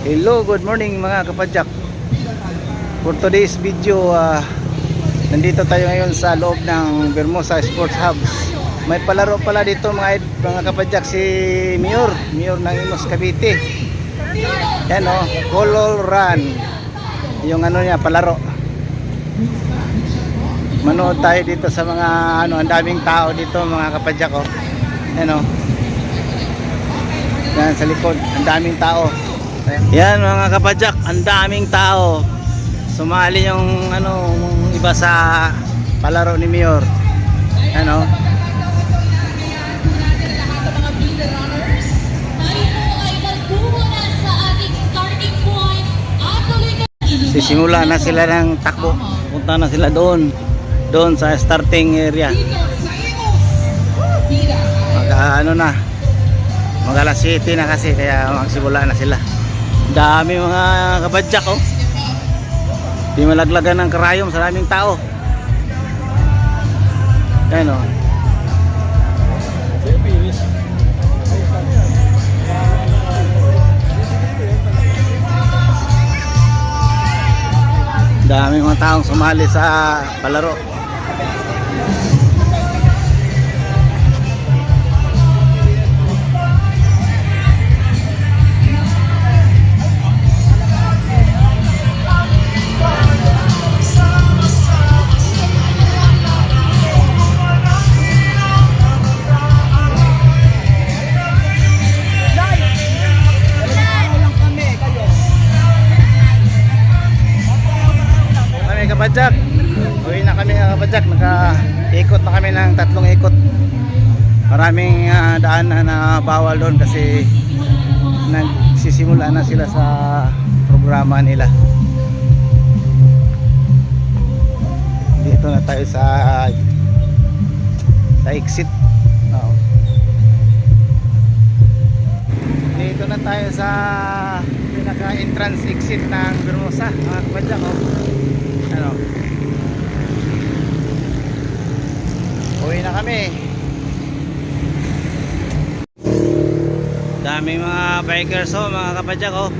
Hello, good morning mga kapadyak. For today's video ah, Nandito tayo ngayon sa loob ng Bermosa Sports Hub. May palaro pala dito mga, mga kapadyak si Mayor Mayor ng Imos Cavite. Yan o, Color Run. Yung ano niya, palaro. Manood tayo dito sa mga ano, ang daming tao dito mga kapadyak o Yan o yan sa likod, ang daming tao. Yan mga kapadyak, ang daming tao. Sumali yung ano, iba sa palaro ni Mayor. Ano? Sisimula na sila ng takbo. Punta na sila doon. Doon sa starting area. Mag ano na. Mag alas 7 na kasi kaya magsimula na sila. Dami mga kapadyak oh. Di malaglagan ng karayom sa daming tao. Yan oh. Dami mga taong sumali sa palaro. Kami kapadyak uwi na kami kapadyak naka-ikot na kami ng tatlong ikot. Maraming ah, daan na, na bawal doon kasi nagsisimula na sila sa programa nila. Dito na tayo sa sa exit. Oo. dito na tayo sa pinaka entrance exit ng Bermosa mga kapadyak oh ano? Uwi na kami. Daming mga bikers oh mga kapadyak oh